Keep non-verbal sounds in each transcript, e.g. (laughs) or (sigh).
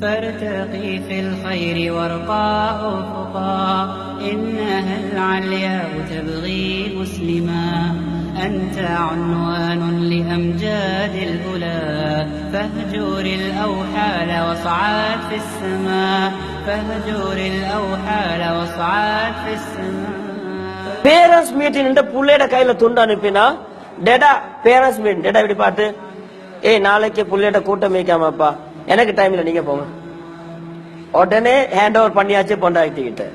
فارتقي في الخير وارقى أفقا إنها العلياء تبغي مسلما أنت عنوان لأمجاد الأولى فاهجر الأوحال واصعد في السماء فاهجر الأوحال واصعد في السماء parents meeting புள்ளையோட கையில துண்டு அனுப்பினா டேடா பேரண்ட்ஸ் மீட் டேடா இப்படி பார்த்து ஏய் நாளைக்கு புள்ளையோட கூட்டம் வைக்காமப்பா எனக்கு டைம்ல நீங்க போங்க. உடனே ஹேண்ட் ஓவர் பண்ணியாச்சு பொண்டாட்டிக்கிட்ட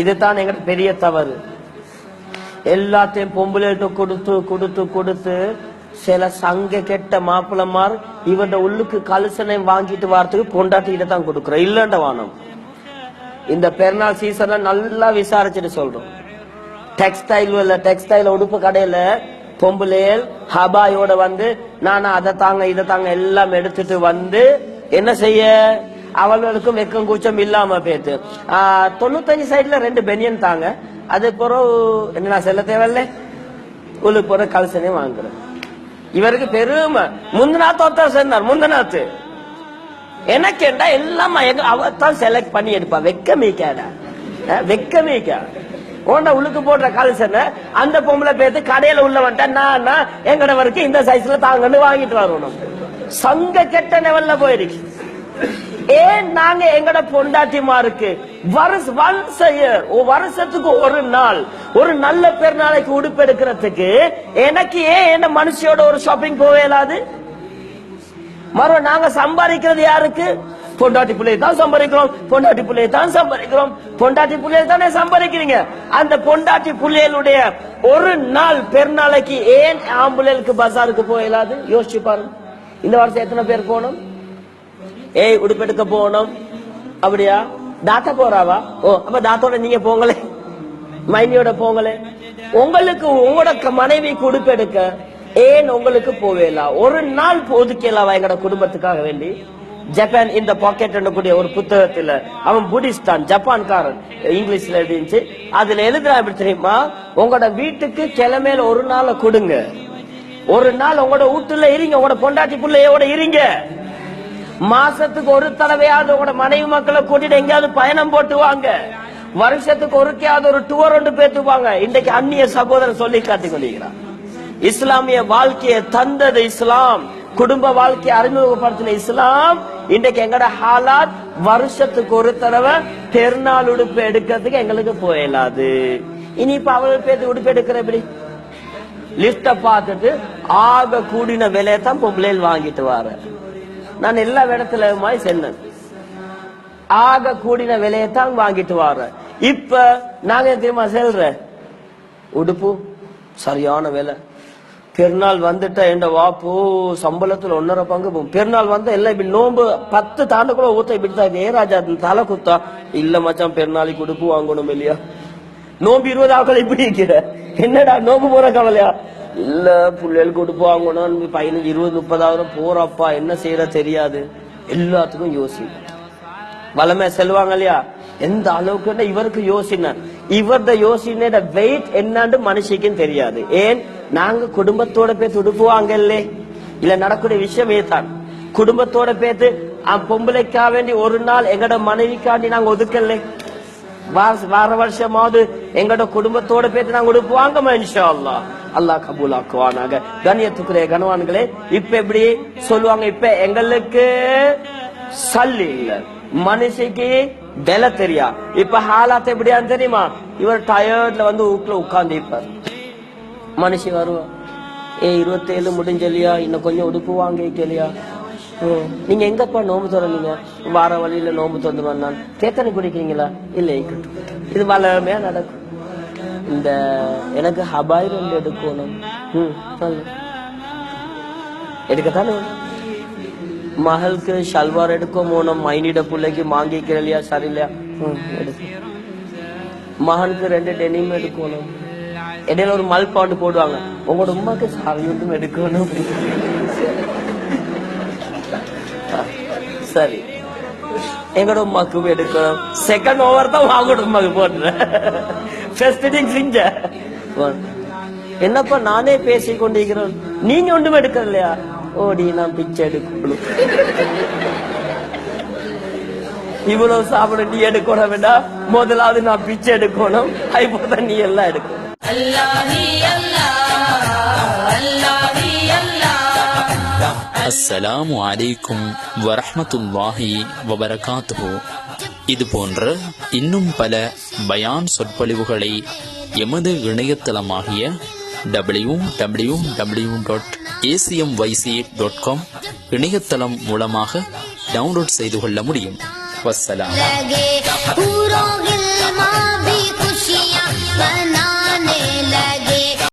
இதுதான் எங்க பெரிய தவறு. எல்லாத்தையும் பொம்பளைகிட்ட கொடுத்து கொடுத்து கொடுத்து சில சங்க கெட்ட மாப்பிளமார் இவன் உள்ளுக்கு கலுசனை வாங்கிட்டு வரத்துக்கு பொண்டாட்டிக்கிட்ட தான் கொடுக்குறோம். இல்லண்ட வானம். இந்த பெருநாள் சீசன்ல நல்லா விசாரிச்சுட்டு சொல்றோம். டெக்ஸ்டைல் டெக்ஸ்டைல் உடுப்பு கடையில பொம்புலேல் ஹபாயோட வந்து நானா அதை தாங்க இதை தாங்க எல்லாம் எடுத்துட்டு வந்து என்ன செய்ய? அவளுக்கும் வெக்கம் கூச்சம் இல்லாம பேத்து. தொண்ணூத்தஞ்சு சைட்ல ரெண்டு பெனியன் தாங்க. அது பிறகு என்ன நான் செல்ல தேவையில்ல. உங்களுக்கு பிறகு கல்சனே வாங்குறேன். இவருக்கு பெருமை. முந்தினாத்து ஒருத்தர் சேர்ந்தார் முந்தினாத்து. எனக்கு என்ன எல்லாம் அவத்தான் செலக்ட் பண்ணி எடுப்பா. வெக்கமீக்காடா வெக்கமீக்கா ஓண்ட உள்ளுக்கு போடுற கல்சனை அந்த பொம்பளை பேத்து கடையில உள்ள வந்துட்டா நான் எங்கட வரைக்கும் இந்த சைஸ்ல தாங்கன்னு வாங்கிட்டு வரணும். சங்க கெட்ட லெவல்ல போயிருக்கு ஏன் நாங்க எங்கட பொண்டாட்டிமாருக்கு வருஷ ஒன்ஸ் இயர் வருஷத்துக்கு ஒரு நாள் ஒரு நல்ல பெருநாளைக்கு உடுப்பு எடுக்கிறதுக்கு எனக்கு ஏன் என்ன மனுஷியோட ஒரு ஷாப்பிங் போவே இல்லாது? மறு நாங்க சம்பாதிக்கிறது யாருக்கு? பொண்டாட்டி பிள்ளையை தான் சம்பாதிக்கிறோம் பொண்டாட்டி பிள்ளையை தான் சம்பாதிக்கிறோம். பொண்டாட்டி பிள்ளையை தானே சம்பாதிக்கிறீங்க? அந்த பொண்டாட்டி பிள்ளைகளுடைய ஒரு நாள் பெருநாளைக்கு ஏன் ஆம்புலன்ஸ்க்கு பஜாருக்கு போயிடாது யோசிச்சு பாருங்க. இந்த வருஷம் எத்தனை பேர் போகணும்? ஏய் உடுப்பெடுக்க போகணும். அப்படியா? தாத்தா போறாவா? ஓ அப்ப தாத்தோட நீங்க போங்களே. மைனியோட போங்களே. உங்களுக்கு உங்களோட மனைவி உடுப்பெடுக்க ஏன் உங்களுக்கு போவேலா? ஒரு நாள் ஒதுக்கலாவா எங்களோட குடும்பத்துக்காக வேண்டி. ஜப்பான் இந்த பாக்கெட் கூடிய ஒரு புத்தகத்துல அவன் புடிஸ்தான் ஜப்பான்காரன் இங்கிலீஷ்ல எழுதிச்சு அதுல எழுதுறா எப்படி தெரியுமா? உங்களோட வீட்டுக்கு கிளமையில ஒரு நாளை கொடுங்க. ஒரு நாள் உங்களோட வீட்டுல இருங்க உங்களோட பொண்டாட்டி பிள்ளையோட இருங்க. மாசத்துக்கு ஒரு தடவையாவது உங்களோட மனைவி மக்களை கூட்டிட்டு எங்கேயாவது பயணம் போட்டு வாங்க. வருஷத்துக்கு ஒருக்கையாவது ஒரு டூர் ஒன்று பேத்துவாங்க இன்றைக்கு அந்நிய சகோதரன் சொல்லி காட்டி கொண்டிருக்கிறான் இஸ்லாமிய வாழ்க்கையை தந்தது இஸ்லாம். குடும்ப வாழ்க்கையை அறிமுகப்படுத்தின இஸ்லாம். இன்றைக்கு எங்கட ஹாலாத் வருஷத்துக்கு ஒரு தடவை பெருநாள் உடுப்பு எடுக்கிறதுக்கு எங்களுக்கு போயிடாது இனி இப்ப அவ்வளவு பேர் உடுப்பு எடுக்கிற எப்படி? லிஸ்ட பார்த்துட்டு ஆக கூடின விலையை தான் பொம்பளையில் வாங்கிட்டு வர. நான் எல்லா இடத்துல மாதிரி சென்னேன் ஆக கூடின விலையை தான் வாங்கிட்டு வர. இப்ப நாங்க தெரியுமா செல்ற உடுப்பு சரியான விலை. பெருநாள் வந்துட்டா என் வாப்பு சம்பளத்துல ஒன்னரை பங்கு போகும். பெருநாள் வந்தா எல்லாம் இப்படி நோம்பு பத்து தாண்ட கூட ஊத்த இப்படி தான் ஏ ராஜா தலை குத்தா? இல்ல மச்சான் பெருநாளைக்கு உடுப்பு வாங்கணும் இல்லையா? நோம்பு இருபது ஆக்கள் இப்படி இருக்கிற என்னடா நோம்பு போற கவலையா? இல்ல பிள்ளைகளுக்கு உடுப்பு வாங்கணும் பதினஞ்சு இருபது முப்பதாயிரம் போறப்பா. என்ன செய்யற தெரியாது. எல்லாத்துக்கும் யோசி. வளமை செல்வாங்க இல்லையா? எந்த அளவுக்கு இவருக்கு யோசினேன்? இவரது யோசனையோட வெயிட் என்னன்னு மனுஷிக்கும் தெரியாது. ஏன்? நாங்க குடும்பத்தோட பேர் உடுப்புவாங்க இல்லே இல்ல நடக்கூடிய விஷயமே தான் குடும்பத்தோட பேத்து பொம்பளைக்கா வேண்டி ஒரு நாள் எங்கட மனைவிக்காண்டி நாங்க ஒதுக்கல வார- வார வருஷமாவது எங்கட குடும்பத்தோட பேத்து நாங்க உடுப்புவாங்கம்மா இன்ஷா அல்லாஹ் அல்லாஹ் கபூலாக்குவானாக. கண்ணியத்துக்குரிய கனவான்களே இப்ப எப்படி சொல்லுவாங்க? இப்ப எங்களுக்கு சல்லி இல்ல. மனுஷிக்கு விலை தெரியா இப்ப ஹாலாத்த எப்படியான்னு தெரியுமா? இவர் டயர்ட்ல வந்து வீட்டுல உட்கார்ந்து இருப்பார் மனுஷி வருவா. ஏ இருபத்தேழு முடிஞ்சலியா? இன்னும் கொஞ்சம் உடுப்பு வாங்கிக்கலையா ம், நீங்க எங்கப்பா நோம்பு திறந்தீங்க? வார வழியில நோம்பு திறந்து வந்தான் தேத்தனை குடிக்கிறீங்களா? இல்ல இது வளமையா நடக்கும். இந்த எனக்கு ஹபாய் ரெண்டு எடுக்கணும். ம் எடுக்கத்தானே மகளுக்கு ஷல்வார் எடுக்கும் போனோம் மைனிட பிள்ளைக்கு மாங்கிக்கிறலையா சரியில்லையா மகனுக்கு ரெண்டு டெனிம் எடுக்கணும். இடையில ஒரு மல் பாண்டு போடுவாங்க. உங்களோட உமாக்கு சாரியும் எடுக்கணும். (laughs) சரி. எங்களோட உமாக்கு எடுக்கணும். செகண்ட் ஓவர் தான் வாங்கோட உமாக்கு போடுறேன். (laughs) ஃபர்ஸ்ட் செஞ்ச என்னப்பா நானே பேசி கொண்டிருக்கிறேன் நீங்க ஒன்றும் எடுக்கலையா? ஓடி நான் பிச்சை எடுக்கணும். இவ்வளவு சாப்பிட நீ எடுக்கணும் வேண்டாம் முதலாவது நான் பிச்சை எடுக்கணும். அதுபோதான் நீ எல்லாம் எடுக்கணும். அஸ்ஸலாமு அலைக்கும் வரஹ்மத்துல்லாஹி வபரகாத்துஹு. இது போன்ற இன்னும் பல பயான் சொற்பொழிவுகளை எமது இணையதளமாகிய W W W dot ACM YC dot com இணையதளம் மூலமாக டவுன்லோட் செய்து கொள்ள முடியும். வசலாம்